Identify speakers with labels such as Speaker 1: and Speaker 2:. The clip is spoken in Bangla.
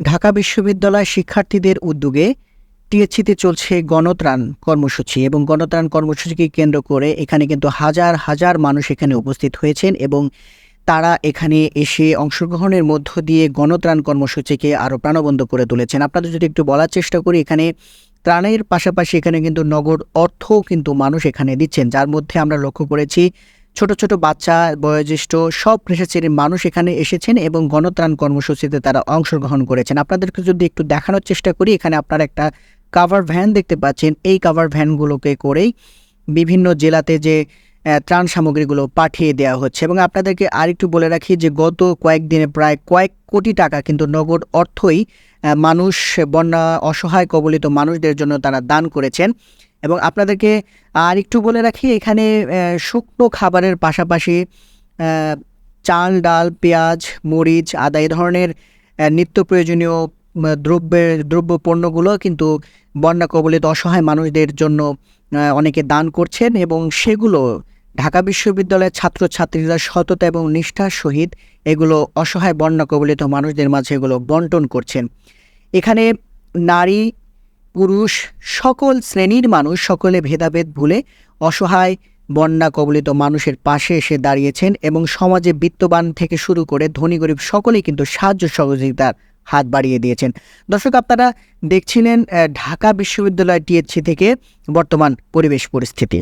Speaker 1: ঢাকা বিশ্ববিদ্যালয় শিক্ষার্থীদের উদ্যোগে টিএসসিতে চলছে গণত্রাণ কর্মসূচি এবং গণত্রাণ কর্মসূচিকে কেন্দ্র করে এখানে কিন্তু হাজার হাজার মানুষ এখানে উপস্থিত হয়েছেন এবং তারা এখানে এসে অংশগ্রহণের মধ্য দিয়ে গণত্রাণ কর্মসূচিকে আরও প্রাণবন্ত করে তুলেছেন। আপনাদের যদি একটু বলার চেষ্টা করি, এখানে ত্রাণের পাশাপাশি এখানে কিন্তু নগদ অর্থও কিন্তু মানুষ এখানে দিচ্ছেন, যার মধ্যে আমরা লক্ষ্য করেছি ছোট ছোট বাচ্চা, বয়োজ্যেষ্ঠ সব পেশা শ্রেণির মানুষ এখানে এসেছেন এবং গণত্রাণ কর্মসূচিতে তারা অংশগ্রহণ করেছেন। আপনাদেরকে যদি একটু দেখানোর চেষ্টা করি, এখানে আপনারা একটা কাভার ভ্যান দেখতে পাচ্ছেন। এই কাভার ভ্যানগুলোকে করেই বিভিন্ন জেলাতে যে ত্রাণ সামগ্রীগুলো পাঠিয়ে দেওয়া হচ্ছে। এবং আপনাদেরকে আরেকটু বলে রাখি যে, গত কয়েকদিনে প্রায় কয়েক কোটি টাকা কিন্তু নগদ অর্থই মানুষ, বন্যা, অসহায় কবলিত মানুষদের জন্য তারা দান করেছেন। এবং আপনাদেরকে আর একটু বলে রাখি, এখানে শুকনো খাবারের পাশাপাশি চাল, ডাল, পেঁয়াজ, মরিচ আদা এ ধরনের নিত্য প্রয়োজনীয় দ্রব্যের, দ্রব্য পণ্যগুলো কিন্তু বন্যা কবলিত অসহায় মানুষদের জন্য অনেকে দান করছেন এবং সেগুলো ঢাকা বিশ্ববিদ্যালয়ের ছাত্রছাত্রীরা সততা এবং নিষ্ঠার সহিত এগুলো অসহায় বন্যা কবলিত মানুষদের মাঝে এগুলো বন্টন করছেন। এখানে নারী পুরুষ সকল শ্রেণির মানুষ সকলে ভেদাভেদ ভুলে অসহায়, বন্যা কবলিত মানুষের পাশে এসে দাঁড়িয়েছেন এবং সমাজে বিত্তবান থেকে শুরু করে ধনী গরিব সকলেই কিন্তু সাহায্য সহযোগিতার হাত বাড়িয়ে দিয়েছেন। দর্শক, আপনারা দেখছিলেন ঢাকা বিশ্ববিদ্যালয় টিএসসি থেকে বর্তমান পরিবেশ পরিস্থিতি।